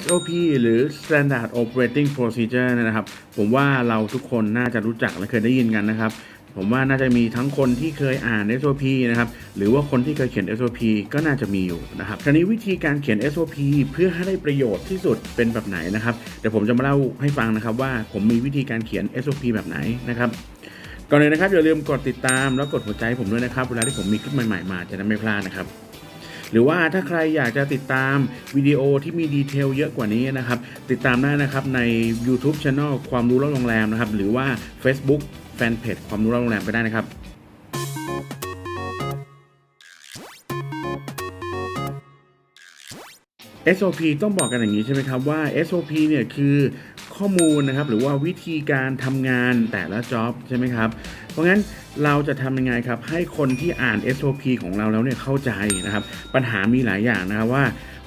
SOP หรือ Standard Operating Procedure นะครับ ผมว่าเราทุกคนน่าจะรู้จักและเคยได้ยินกันนะครับ ผมว่าน่าจะมีทั้งคนที่เคยอ่าน SOP นะครับ หรือว่าคนที่เคยเขียน SOP ก็น่าจะมีอยู่นะครับทีนี้วิธีการเขียน SOP เพื่อให้ได้ประโยชน์ที่สุดเป็นแบบไหนนะครับ เดี๋ยวผมจะมาเล่าให้ฟังนะครับว่าผมมีวิธีการเขียน SOP แบบไหนนะครับก่อนเลยนะครับอย่าลืมกดติดตามแล้วกดหัวใจผมด้วยนะครับ เวลาที่ผมมีคลิปใหม่ๆมาจะได้ไม่พลาดนะครับ หรือว่าถ้าใครอยากจะติดตามวิดีโอที่มีดีเทลเยอะกว่านี้นะครับ ติดตามได้นะครับใน YouTube Channel ความรู้เรื่องโรงแรมนะครับ หรือว่า Facebook Fanpage ความรู้เรื่องโรงแรมก็ได้นะครับ SOP ต้องบอกกันอย่างนี้ใช่ไหมครับว่า SOP เนี่ยคือ ข้อมูลนะครับ หรือว่าวิธีการทำงานแต่ละจ็อบใช่ไหมครับ เพราะงั้นเราจะทำยังไงครับ ให้คนที่อ่าน SOP ของเราแล้วเนี่ยเข้าใจนะครับ ปัญหามีหลายอย่างนะครับว่า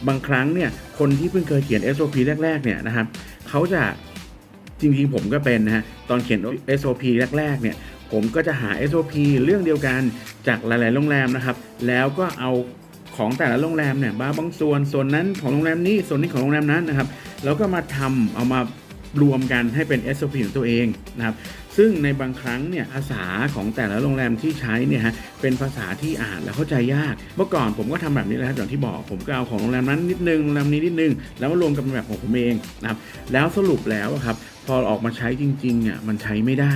บางครั้งเนี่ยคนที่เพิ่งเคยเขียน SOP แรก ๆ เนี่ยนะครับเขาจะจริงๆผมก็เป็นนะฮะตอนเขียน SOP แรก ๆ เนี่ย ผมก็จะหา SOP เรื่องเดียวกันจากหลาย ๆ โรงแรมนะครับ แล้วก็เอาของแต่ละโรงแรมเนี่ยบางบางส่วนส่วนนั้นของโรงแรมนี้ส่วนนี้ของโรงแรมนั้นนะครับ แล้วก็มาทำเอามา รวมกันให้เป็น SOP ของตัวเองนะครับซึ่งในบางครั้งเนี่ยภาษาของแต่ละโรงแรมที่ใช้เนี่ยฮะเป็นภาษาที่อ่านแล้วเข้าใจยาก เมื่อก่อนผมก็ทำแบบนี้แหละครับอย่างที่บอกผมก็เอาของโรงแรมนั้นนิดนึงโรงแรมนี้นิดนึง แล้วมารวมกันเป็นแบบของผมเองนะครับแล้วสรุปแล้วครับพอออกมาใช้จริงๆอะมันใช้ไม่ได้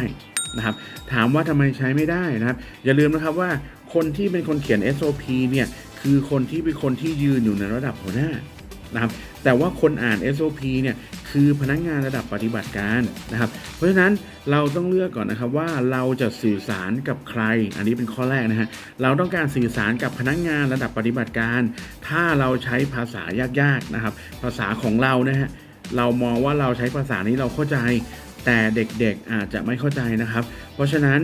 นะครับถามว่าทำไมใช้ไม่ได้นะครับ อย่าลืมนะครับว่าคนที่เป็นคนเขียน SOP เนี่ยคือคนที่เป็นคนที่ยืนอยู่ในระดับหัวหน้า นะครับแต่ว่าคนอ่าน SOP เนี่ยคือพนักงานระดับปฏิบัติการนะครับ เพราะฉะนั้นเราต้องเลือกก่อนนะครับว่าเราจะสื่อสารกับใคร อันนี้เป็นข้อแรกนะฮะเราต้องการสื่อสารกับพนักงานระดับปฏิบัติการ ถ้าเราใช้ภาษายากๆนะครับ ภาษาของเรานะฮะเรามองว่าเราใช้ภาษานี้เราเข้าใจ แต่เด็กๆอาจจะไม่เข้าใจนะครับ เพราะฉะนั้น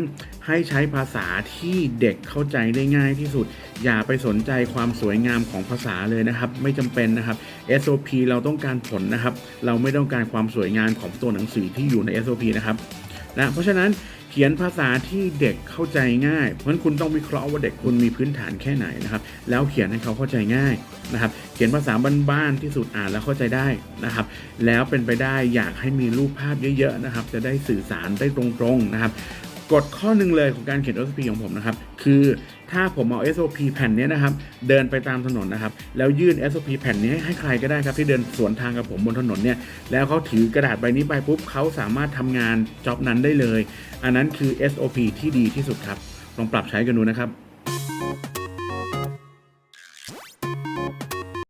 ให้ใช้ภาษาที่เด็กเข้าใจได้ง่ายที่สุด อย่าไปสนใจความสวยงามของภาษาเลยนะครับ ไม่จำเป็นนะครับ SOP เราต้องการผลนะครับ เราไม่ต้องการความสวยงามของตัวหนังสือที่อยู่ใน SOP นะครับนะเพราะฉะนั้น ขียนภาษาที่เด็กเข้าใจง่าย เพราะฉะนั้นคุณต้องวิเคราะห์ว่าเด็กคุณมีพื้นฐานแค่ไหนนะครับ แล้วเขียนให้เขาเข้าใจง่ายนะครับ เขียนภาษาบ้านๆที่สุดอ่านแล้วเข้าใจได้นะครับ แล้วเป็นไปได้อยากให้มีรูปภาพเยอะๆนะครับ จะได้สื่อสารได้ตรงๆนะครับ กฎข้อหนึ่งเลยของการเขียน SOP ของผมนะครับ คือ ถ้าผมเอา SOP แผ่นนี้นะครับ เดินไปตามถนนนะครับ แล้วยื่น SOP แผ่นนี้ให้ใครก็ได้ครับที่เดินสวนทางกับผมบนถนนเนี่ย แล้วเขาถือกระดาษใบนี้ไปปุ๊บเขาสามารถทำงานจ็อบนั้นได้เลย อันนั้นคือ SOP ที่ดีที่สุดครับ ลองปรับใช้กันดูนะครับ